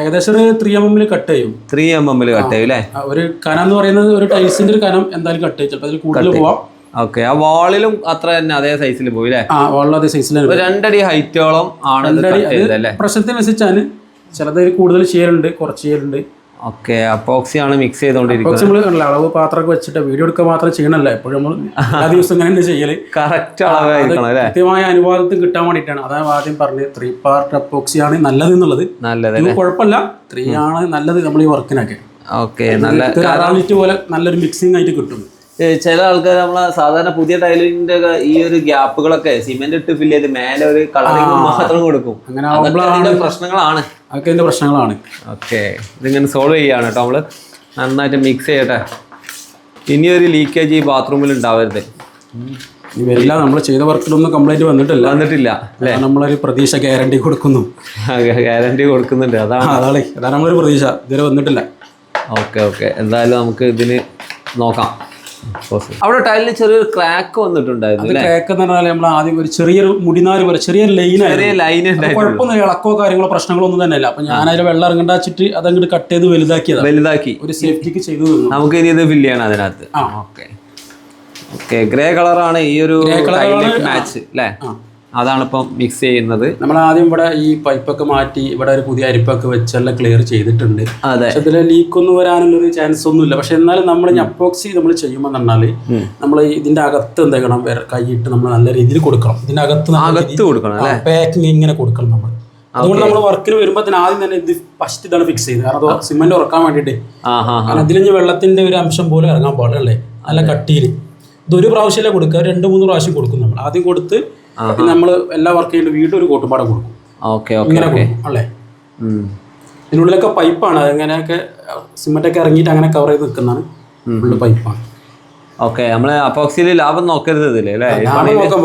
ഏകദേശം ഒരു ത്രീ എം എമ്മിൽ കട്ട് ചെയ്യും. ത്രീ എം എമ്മിൽ കട്ട് ചെയ്യും അല്ലേ? ഒരു കനം എന്ന് പറയുന്നത് ഒരു ടൈൽസിന്റെ ഒരു കനം എന്തായാലും കട്ട് ചെയ്യും. ചിലപ്പോൾ അതിൽ കൂടുതൽ പോവാം. ഓക്കെ ആ വാളിലും അത്ര തന്നെ അതേ സൈസിൽ പോയി അല്ലേ ആ വാളിലും അതേ സൈസിൽ രണ്ടടി ഹൈറ്റോളം ആണ് പ്രശ്നത്തിനനുസരിച്ചാണ് ചിലത് കൂടുതൽ ചെയ്യലുണ്ട് കുറച്ച് ചെയ്യലുണ്ട്. ഓക്കെ അപ്പോക്സി ആണ് മിക്സ് ചെയ്തോണ്ടിരിക്കുന്നത്. അളവ് പാത്രമൊക്കെ വെച്ചിട്ട് വീഡിയോ എടുക്കുക മാത്രം ചെയ്യണല്ല? എപ്പോഴും നമ്മൾ ദിവസം ഇങ്ങനെ തന്നെ ചെയ്യൽ. കറക്റ്റ് അളവായിരിക്കണം അല്ലേ? കൃത്യമായ അനുവാദത്തിൽ കിട്ടാൻ വേണ്ടിയിട്ടാണ്. അതാണ് ആദ്യം പറഞ്ഞത്. ത്രീ പാർട്ട് അപ്പോക്സി ആണ് നല്ലത് എന്നുള്ളത്. നല്ലത് കുഴപ്പമില്ല. ത്രീ ആണ് നല്ലത് നമ്മൾ ഈ വർക്കിനൊക്കെ ഓക്കെ നല്ല പോലെ നല്ലൊരു മിക്സിംഗ് ആയിട്ട് കിട്ടും. ചില ആൾക്കാർ നമ്മളെ സാധാരണ പുതിയ ടൈലിന്റെ ഈ ഒരു ഗ്യാപ്പുകളൊക്കെ സിമെന്റ് ഇട്ട് ഫില്ല് ചെയ്ത് മേലെ ഒരു കളറിംഗ് മാത്രം കൊടുക്കും. അങ്ങനെ പ്രശ്നങ്ങളാണ്. അതൊക്കെ ഇതിന്റെ പ്രശ്നങ്ങളാണ്. ഓക്കെ. ഇതിങ്ങനെ സോൾവ് ചെയ്യാണ് കേട്ടോ നമ്മൾ. നന്നായിട്ട് മിക്സ് ചെയ്യട്ടെ. ഇനിയൊരു ലീക്കേജ് ഈ ബാത്റൂമിൽ ഉണ്ടാവരുത്. ഇവരെല്ലാം നമ്മൾ ചെയ്ത വർക്കിലൊന്നും കംപ്ലൈന്റ് വന്നിട്ടില്ല. വന്നിട്ടില്ല അല്ലേ? നമ്മളൊരു പ്രതീക്ഷ ഗ്യാരണ്ടി കൊടുക്കുന്നു. ഗ്യാരണ്ടി കൊടുക്കുന്നുണ്ട്. അതാണ്. അതാണ്. അതാണ് നമ്മളൊരു പ്രതീക്ഷ. ഇതുവരെ വന്നിട്ടില്ല. Okay okay. എന്തായാലും നമുക്ക് ഇതിന് നോക്കാം. അവിടെ ടൈലിന് ചെറിയൊരു ക്രാക്ക് വന്നിട്ടുണ്ടായിരുന്നു ക്രാക്ക് എന്ന് പറഞ്ഞാൽ നമ്മൾ ആദ്യം ഒരു ചെറിയൊരു മുടിനാര് പോലെ ചെറിയൊരു ചെറിയ ലൈനായിരുന്നു ലൈൻ കുഴപ്പമൊന്നും ഇളക്കോ കാര്യങ്ങളോ പ്രശ്നങ്ങളോ ഒന്നും തന്നെ ഇല്ല അപ്പൊ ഞാൻ അതിൽ വെള്ളം ഇറങ്ങണ്ട വെച്ചിട്ട് അതങ്ങോട്ട് കട്ട് ചെയ്ത് വലുതാക്കിയത് വലുതാക്കി. ഒരു സേഫ്റ്റിക്ക് ചെയ്തു നമുക്ക് ഇനി ഇത് ഫില്ല് ചെയ്യണം അതിനകത്ത്. ആ. ഓക്കെ. ഓക്കെ ഗ്രേ കളറാണ് ഈ ഒരു മാച്ച് അല്ലേ അതാണ് ഇപ്പം മിക്സ് ചെയ്യുന്നത്. നമ്മൾ ആദ്യം ഇവിടെ ഈ പൈപ്പൊക്കെ മാറ്റി ഇവിടെ ഒരു പുതിയ അരിപ്പൊക്കെ വെച്ചെല്ലാം ക്ലിയർ ചെയ്തിട്ടുണ്ട്. അതെ. ഇതിൽ ലീക്ക് ഒന്നും വരാനുള്ള ഒരു ചാൻസ് ഒന്നുമില്ല. പക്ഷെ എന്നാലും നമ്മൾ അപ്പോക്സി നമ്മൾ ചെയ്യുമ്പോൾ പറഞ്ഞാൽ നമ്മൾ ഇതിന്റെ അകത്ത് എന്തെങ്കിലും കൈയിട്ട് നമ്മൾ നല്ല രീതിയിൽ കൊടുക്കണം. ഇതിന്റെ അകത്ത് അകത്ത് കൊടുക്കണം പാക്കിങ് ഇങ്ങനെ കൊടുക്കണം നമ്മൾ അതുകൊണ്ട് നമ്മൾ വർക്കിന് വരുമ്പോൾ തന്നെ ആദ്യം തന്നെ ഇത് ഫസ്റ്റ് ഇതാണ് ഫിക്സ് ചെയ്തത്. കാരണം അത് സിമെന്റ് ഉറക്കാൻ വേണ്ടിയിട്ട്. കാരണം ഇതിൽ വെള്ളത്തിന്റെ ഒരു അംശം പോലും ഇറങ്ങാൻ പാടില്ലേ നല്ല കട്ടിയിൽ ഇത് ഒരു പ്രാവശ്യമല്ലേ കൊടുക്കുക? രണ്ട് മൂന്ന് പ്രാവശ്യം കൊടുക്കും നമ്മൾ. ആദ്യം കൊടുത്ത് പിന്നെ നമ്മൾ എല്ലാ വർക്ക് ചെയ്യുന്ന വീണ്ടും ഒരു കോട്ടുപാടം കൊടുക്കും. ഓക്കെ ഓക്കെ അല്ലേ? ഇതിനുള്ളിലൊക്കെ പൈപ്പാണ് അതിങ്ങനെയൊക്കെ സിമെന്റൊക്കെ ഇറങ്ങിയിട്ട് അങ്ങനെ കവർ ചെയ്ത് നിൽക്കുന്നതാണ് ഉള്ളിൽ പൈപ്പാണ്. ഓക്കെ നമ്മൾ അപ്പോക്സിയിൽ ലാഭം നോക്കരുത് ഇതില്ലേ അല്ലേ?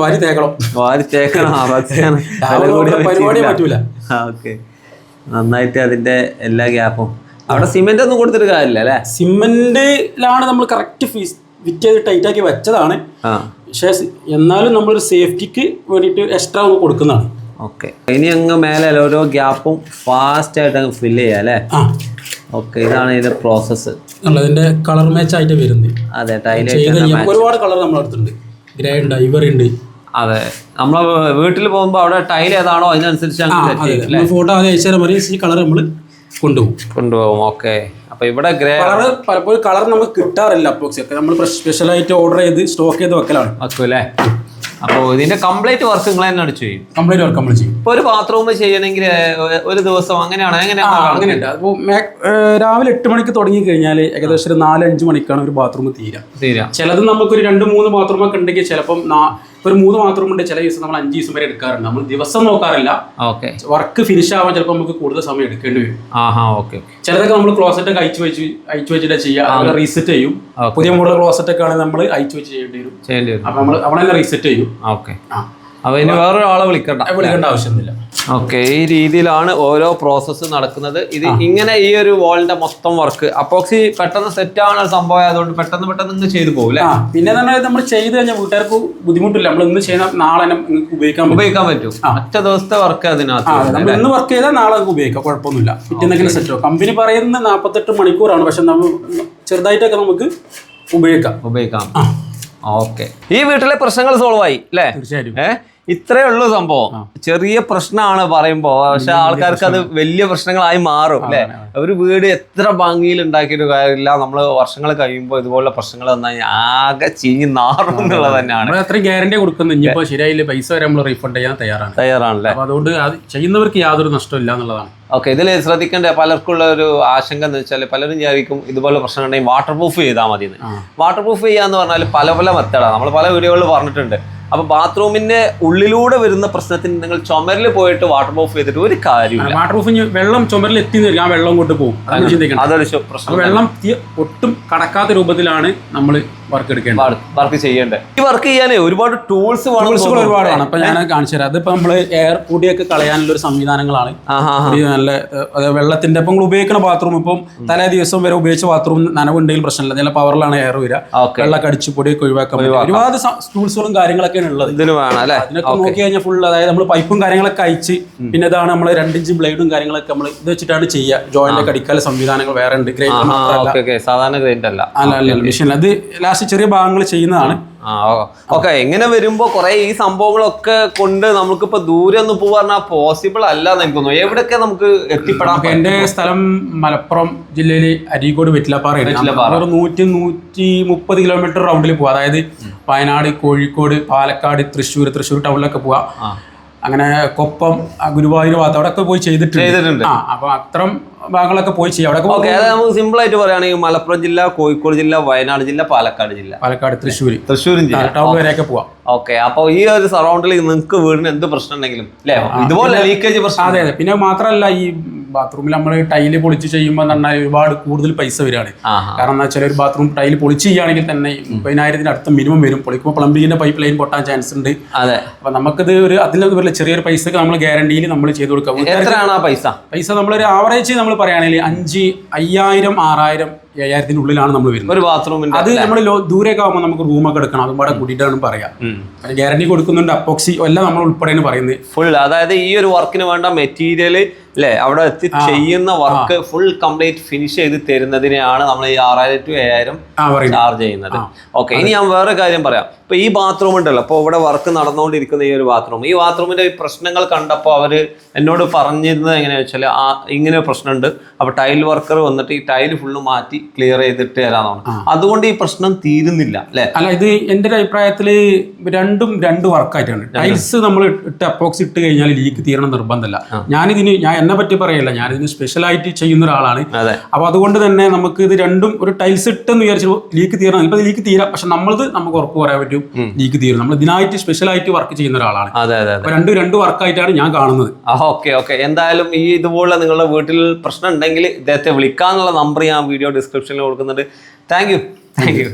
വാരി തേക്കണം. വാരി തേക്കണം പറ്റൂല. ഓക്കെ. നന്നായിട്ട് അതിന്റെ എല്ലാ ഗ്യാപ്പും. അവിടെ സിമെന്റ് ഒന്നും കൊടുത്തിട്ട് കാര്യമില്ല അല്ലേ? സിമെന്റിലാണ് നമ്മൾ കറക്റ്റ് ഫീസ് വിറ്റ് ചെയ്ത് ടൈറ്റ് ആക്കി വെച്ചതാണ് പക്ഷേ എന്നാലും നമ്മളൊരു സേഫ്റ്റിക്ക് വേണ്ടിയിട്ട് എക്സ്ട്രാ ഒന്ന് കൊടുക്കുന്നതാണ്. ഓക്കെ. ഇനി അങ്ങ് മേലെ ഓരോ ഗ്യാപ്പും ഫാസ്റ്റ് ആയിട്ട് അങ്ങ് ഫില്ല് ചെയ്യാം അല്ലേ? ഓക്കെ ഇതാണ് ഇതിന്റെ പ്രോസസ്സ്. ഉള്ളതിന്റെ കളർ മാച്ച് ആയിട്ട് വരുന്നത്. അതെ ടൈലായിട്ട് ഒരുപാട് കളർ നമ്മൾ എടുത്തിട്ടുണ്ട് ഗ്രേ ഉണ്ട് ഐവറി ഉണ്ട്. അതെ. നമ്മളെ വീട്ടിൽ പോകുമ്പോൾ അവിടെ ടൈൽ ഏതാണോ അതിനനുസരിച്ച് അതെ ഫോട്ടോ ആദ്യം അയച്ചാൽ മതി ഈ കളർ നമ്മൾ കൊണ്ടുപോകും. കൊണ്ടുപോകും. ഓക്കെ. അപ്പൊ ഇവിടെ ഗ്രേ കളർ പലപ്പോഴും കളർ നമുക്ക് കിട്ടാറില്ല അപ്പോക്സി ഒക്കെ നമ്മൾ സ്പെഷ്യലായിട്ട് ഓർഡർ ചെയ്ത് സ്റ്റോക്ക് ചെയ്ത് വെക്കലാണ്. വെക്കും അല്ലേ അപ്പോൾ ഇതിന്റെ കംപ്ലീറ്റ് വർക്ക് നിങ്ങൾ തന്നെ അടിച്ചു ചെയ്യും. കംപ്ലീറ്റ് വർക്ക് നമ്മൾ ചെയ്യും. ഇപ്പൊ ഒരു ബാത്റൂം ചെയ്യണമെങ്കിൽ ഒരു ദിവസം അങ്ങനെയാണ് അങ്ങനെയുണ്ട്. അപ്പോൾ രാവിലെ എട്ട് മണിക്ക് തുടങ്ങി കഴിഞ്ഞാൽ ഏകദേശം ഒരു നാല് അഞ്ച് മണിക്കാണ് ഒരു ബാത്റൂം തീരാ. തീരാ. ചിലത് നമുക്കൊരു രണ്ട് മൂന്ന് ബാത്റൂം ഒക്കെ ഉണ്ടെങ്കിൽ ചിലപ്പം നാ- ഒരു മൂന്ന് ബാത്റൂം ഉണ്ട് ചില ദിവസം നമ്മൾ അഞ്ച് ദിവസം വരെ എടുക്കാറുണ്ട്. നമ്മൾ ദിവസം നോക്കാറില്ല. ഓക്കെ. വർക്ക് ഫിനിഷ് ആവാൻ ചിലപ്പോൾ നമുക്ക് കൂടുതൽ സമയം എടുക്കേണ്ടി വരും. ആഹാ ഓക്കെ ചിലതൊക്കെ നമ്മൾ ക്ലോസറ്റ് ഒക്കെ അയച്ചു വെച്ച് അയച്ചു വെച്ചിട്ട് ചെയ്യുക. റീസെറ്റ് ചെയ്യും. പുതിയ മോഡൽ ക്ലോസറ്റ് ഒക്കെ ആണെങ്കിൽ നമ്മൾ അയച്ചു വെച്ച് ചെയ്യേണ്ടി വരും. ചെയ്യേണ്ടി വരും. അപ്പൊ നമ്മൾ അവിടെ റീസെറ്റ് ചെയ്യും. ഓക്കെ. ആ. ഇനി വേറൊരാളെ വിളിക്കണ്ട. വിളിക്കേണ്ട ആവശ്യമൊന്നുമില്ല. ഓക്കെ ഈ രീതിയിലാണ് ഓരോ പ്രോസസ്സ് നടക്കുന്നത്. ഇത് ഇങ്ങനെ ഈ ഒരു വാളിന്റെ മൊത്തം വർക്ക് അപ്പോക്സി പെട്ടെന്ന് സെറ്റ് ആവുന്ന ഒരു സംഭവം ആയതുകൊണ്ട് പെട്ടെന്ന് പെട്ടെന്ന് ഇങ്ങ് ചെയ്തു പോകില്ല പിന്നെ തന്നെ നമ്മൾ ചെയ്ത് കഴിഞ്ഞാൽ വീട്ടുകാർക്ക് ബുദ്ധിമുട്ടില്ല. നമ്മൾ ഇന്ന് ചെയ്യുന്ന നാളെ ഉപയോഗിക്കാൻ പറ്റും. ഉപയോഗിക്കാൻ പറ്റും. ഒറ്റ ദിവസത്തെ വർക്ക് അതിനകത്ത് നമ്മൾ ഇന്ന് വർക്ക് ചെയ്താൽ നാളെ നമുക്ക് ഉപയോഗിക്കാം. കുഴപ്പമൊന്നുമില്ല. പിറ്റേന്നെങ്കിലും സെറ്റ് ആവും. കമ്പനി പറയുന്ന നാൽപ്പത്തെട്ട് മണിക്കൂറാണ്. പക്ഷെ നമ്മൾ ചെറുതായിട്ടൊക്കെ നമുക്ക് ഉപയോഗിക്കാം. ഉപയോഗിക്കാം. ഓക്കെ. ഈ വീട്ടിലെ പ്രശ്നങ്ങൾ സോൾവ് ആയി അല്ലേ? തീർച്ചയായിട്ടും. ഏ? ഇത്രേ ഉള്ളൂ സംഭവം. ചെറിയ പ്രശ്നമാണ് പറയുമ്പോ. പക്ഷെ ആൾക്കാർക്ക് അത് വലിയ പ്രശ്നങ്ങളായി മാറും അല്ലെ? ഒരു വീട് എത്ര ഭംഗിയിൽ ഉണ്ടാക്കിയിട്ട് കാര്യമില്ല. നമ്മൾ വർഷങ്ങൾ കഴിയുമ്പോൾ ഇതുപോലുള്ള പ്രശ്നങ്ങൾ വന്നാൽ ആകെ ചീഞ്ഞ് നാറും എന്നുള്ളത് തന്നെയാണ്. അത്രയും ഗ്യാരണ്ടി കൊടുക്കുന്നു. ഇനിയിപ്പോ ശരിയായില്ല? പൈസ വരെ നമ്മൾ റീഫണ്ട് ചെയ്യാൻ തയ്യാറാണ്. തയ്യാറാണല്ലേ? അതുകൊണ്ട് അത് ചെയ്യുന്നവർക്ക് യാതൊരു നഷ്ടമില്ല എന്നുള്ളതാണ്. ഓക്കെ ഇതിൽ ശ്രദ്ധിക്കേണ്ട പലർക്കുള്ള ഒരു ആശങ്ക എന്ന് വെച്ചാൽ പലരും വിചാരിക്കും ഇതുപോലെ പ്രശ്നം ഉണ്ടെങ്കിൽ വാട്ടർ പ്രൂഫ് ചെയ്താൽ മതി എന്ന് വാട്ടർ പ്രൂഫ് ചെയ്യാന്ന് പറഞ്ഞാൽ പല പല മെത്തേഡാണ് നമ്മൾ പല വീഡിയോകളിൽ പറഞ്ഞിട്ടുണ്ട്. അപ്പൊ ബാത്റൂമിന്റെ ഉള്ളിലൂടെ വരുന്ന പ്രശ്നത്തിന് നിങ്ങൾ ചുമരിൽ പോയിട്ട് വാട്ടർ പ്രൂഫ് ചെയ്തിട്ട് ഒരു കാര്യമില്ല വാട്ടർ പ്രൂഫ് വെള്ളം ചുമരിൽ എത്തി ആ വെള്ളം കൊണ്ട് പോകും. അതൊരു പ്രശ്നം വെള്ളം ഒട്ടും കടക്കാത്ത രൂപത്തിലാണ് നമ്മൾ വർക്ക് എടുക്കേണ്ടത്. വർക്ക് ചെയ്യേണ്ടത്. ഈ വർക്ക് ചെയ്യാനേ ഒരുപാട് ടൂൾസ് ടൂൾസുകൾ ഒരുപാടാണ് അപ്പൊ ഞാൻ കാണിച്ചു തരാം. അതിപ്പോ നമ്മൾ എയർ കൂടിയൊക്കെ കളയാനുള്ള ഒരു സംവിധാനങ്ങളാണ്. നല്ല വെള്ളത്തിന്റെ ഇപ്പം ഉപയോഗിക്കുന്ന ബാത്റൂം ഇപ്പം തലേ ദിവസം വരെ ഉപയോഗിച്ച ബാത്റൂം നനവുണ്ടെങ്കിൽ പ്രശ്നമില്ല. നല്ല പവറിലാണ് എയർ വരിക. വെള്ളം വെള്ളമൊക്കെ അടിച്ച് പൊടിയൊക്കെ ഒഴിവാക്കാൻ ഒരുപാട് ടൂൾസുകളും കാര്യങ്ങളൊക്കെയാണ് ഉള്ളത് ഇതിന് വേണം അല്ലേ? അതിനൊക്കെ നോക്കി കഴിഞ്ഞാൽ ഫുൾ അതായത് നമ്മൾ പൈപ്പും കാര്യങ്ങളൊക്കെ അയച്ച് പിന്നെ ഇതാണ് നമ്മൾ രണ്ടിഞ്ച് ബ്ലേഡും കാര്യങ്ങളൊക്കെ നമ്മൾ ഇത് വെച്ചിട്ടാണ് ചെയ്യുക. ജോയിന്റ് ഒക്കെ അടിക്കാനുള്ള സംവിധാനങ്ങൾ വേറെ ഉണ്ട്. ഓക്കെ സാധാരണ ഗ്രൈൻഡ് അല്ല. അല്ല അല്ല മെഷീൻ അത് ലാസ്റ്റ് ചെറിയ ഭാഗങ്ങൾ ചെയ്യുന്നതാണ്. ഓക്കെ ഇങ്ങനെ വരുമ്പോ കുറെ ഈ സംഭവങ്ങളൊക്കെ കൊണ്ട് നമുക്കിപ്പോ ദൂരെ ഒന്ന് പോവാ പോസിബിൾ അല്ല എന്ന് എനിക്ക് തോന്നുന്നു. എവിടെയൊക്കെ നമുക്ക് എത്തിപ്പെടാം എന്റെ സ്ഥലം മലപ്പുറം ജില്ലയിലെ അരീക്കോട് വെറ്റിലപ്പാറ നൂറ്റി നൂറ്റി മുപ്പത് കിലോമീറ്റർ റൗണ്ടിൽ പോവാം. അതായത് വയനാട് കോഴിക്കോട് പാലക്കാട് തൃശ്ശൂർ തൃശ്ശൂർ ടൗണിലൊക്കെ പോവാം. അങ്ങനെ കൊപ്പം ഗുരുവായൂർ ഭാഗത്ത് അവിടെ ഒക്കെ പോയി ചെയ്തിട്ടുണ്ട്. ചെയ്തിട്ടുണ്ട്. ആ അപ്പൊ അത്തരം ഭാഗങ്ങളൊക്കെ പോയി ചെയ്യാം. അവിടെ നമുക്ക് സിമ്പിൾ ആയിട്ട് പറയുകയാണെങ്കിൽ മലപ്പുറം ജില്ല കോഴിക്കോട് ജില്ല വയനാട് ജില്ല പാലക്കാട് ജില്ല. പാലക്കാട് തൃശ്ശൂർ തൃശ്ശൂരും ജില്ല. ടൗൺ വരെയൊക്കെ പോവാം. ഓക്കെ അപ്പൊ ഈ ഒരു സറൗണ്ടിൽ നിങ്ങൾക്ക് വീടിന് എന്ത് പ്രശ്നം ഉണ്ടെങ്കിലും അല്ലേ ഇതുപോലെ ലീക്കേജ് പ്രശ്നം അതെ അതെ. പിന്നെ മാത്രമല്ല ഈ ബാത്റൂമിൽ നമ്മൾ ടൈൽ പൊളിച്ച് ചെയ്യുമ്പോൾ പറഞ്ഞാൽ ഒരുപാട് കൂടുതൽ പൈസ വരികയാണ്. കാരണം എന്താ വെച്ചാൽ ഒരു ബാത്റൂം ടൈൽ പൊളിച്ച് ചെയ്യുകയാണെങ്കിൽ തന്നെ മുപ്പതിനായിരത്തിന് അടുത്ത മിനിമം വരും. പൊളിക്കുമ്പോൾ പ്ലംബിങ്ങിന്റെ പൈപ്പ് ലൈൻ പൊട്ടാൻ ചാൻസ് ഉണ്ട്. അതെ. അപ്പൊ നമുക്കിത് ഒരു അതിലൊന്നും വരില്ല. ചെറിയൊരു പൈസക്ക് നമ്മൾ ഗ്യാരണ്ടിയിൽ നമ്മൾ ചെയ്ത് കൊടുക്കാം. എത്രയാണ് ആ പൈസ? പൈസ നമ്മളൊരു ആവറേജ് നമ്മൾ പറയുകയാണെങ്കിൽ അഞ്ച് അയ്യായിരം ആറായിരം ഏഴായിരത്തിന് ഉള്ളിലാണ് നമ്മൾ വരുന്നത്. ഒരു ബാത്റൂമിന്റെ അത് നമ്മൾ ദൂരേക്ക് ആകുമ്പോൾ നമുക്ക് റൂമൊക്കെ എടുക്കണം. അതും കൂടെ കൂട്ടിയിട്ടാണ് പറയാം. ഗ്യാരണ്ടി കൊടുക്കുന്നുണ്ട്. അപ്പോക്സി എല്ലാം നമ്മൾ ഉൾപ്പെടെയാണ് പറയുന്നത്. ഫുൾ അതായത് ഈ ഒരു വർക്കിന് വേണ്ട മെറ്റീരിയൽ അല്ലേ അവിടെ എത്തി ചെയ്യുന്ന വർക്ക് ഫുൾ കംപ്ലീറ്റ് ഫിനിഷ് ചെയ്ത് തരുന്നതിനെയാണ് നമ്മൾ ഈ ആറായിരം ടു ഏഴായിരം ചാർജ് ചെയ്യുന്നത്. ഓക്കെ ഇനി ഞാൻ വേറെ കാര്യം പറയാം. ഇപ്പൊ ഈ ബാത്റൂം ഉണ്ടല്ലോ അപ്പോൾ ഇവിടെ വർക്ക് നടന്നുകൊണ്ടിരിക്കുന്ന ഈ ഒരു ബാത്റൂം ഈ ബാത്റൂമിന്റെ പ്രശ്നങ്ങൾ കണ്ടപ്പോൾ അവർ എന്നോട് പറഞ്ഞിരുന്നത് എങ്ങനെയാ വെച്ചാൽ ആ ഇങ്ങനെ പ്രശ്നമുണ്ട്. അപ്പൊ ടൈൽ വർക്കർ വന്നിട്ട് ഈ ടൈൽ ഫുള്ള് മാറ്റി ക്ലിയർ ചെയ്തിട്ട് തരാന്നാണ് അതുകൊണ്ട് ഈ പ്രശ്നം തീരുന്നില്ല അല്ലെ അല്ല ഇത് എന്റെ ഒരു അഭിപ്രായത്തിൽ രണ്ടും രണ്ട് വർക്കായിട്ടാണ് ടൈൽസ് നമ്മൾ ഇട്ട് അപ്പോക്സ് ഇട്ട് കഴിഞ്ഞാൽ ലീക്ക് തീരണം നിർബന്ധമല്ല ഞാനിതിന് ഞാൻ എന്നെ പറ്റി പറയല്ല. ഞാനിതിന് സ്പെഷ്യലായിട്ട് ചെയ്യുന്ന ഒരാളാണ്. അപ്പൊ അപ്പോൾ അതുകൊണ്ട് തന്നെ നമുക്ക് ഇത് രണ്ടും ഒരു ടൈൽസ് ഇട്ടെന്ന് വിചാരിച്ചു ലീക്ക് തീരണം. ഇപ്പം ലീക്ക് തീരാം. പക്ഷെ നമ്മളത് നമുക്ക് ഉറപ്പ് പറയാൻ പറ്റും. ലീക്ക് തീരും. നമ്മൾ ഇതിനായിട്ട് സ്പെഷ്യലായിട്ട് വർക്ക് ചെയ്യുന്ന ഒരാളാണ്. അതെ അതെ അതെ. അപ്പോൾ രണ്ട് രണ്ട് വർക്കായിട്ടാണ് ഞാൻ കാണുന്നത്. ഓക്കെ ഓക്കെ എന്തായാലും ഈ ഇതുപോലെ നിങ്ങളുടെ വീട്ടിൽ പ്രശ്നം ഉണ്ടെങ്കിൽ ഇദ്ദേഹത്തെ വിളിക്കാന്നുള്ള നമ്പർ ഞാൻ വീഡിയോ ഡിസ്ക്രിപ്ഷനിൽ കൊടുക്കുന്നുണ്ട്. Thank you thank you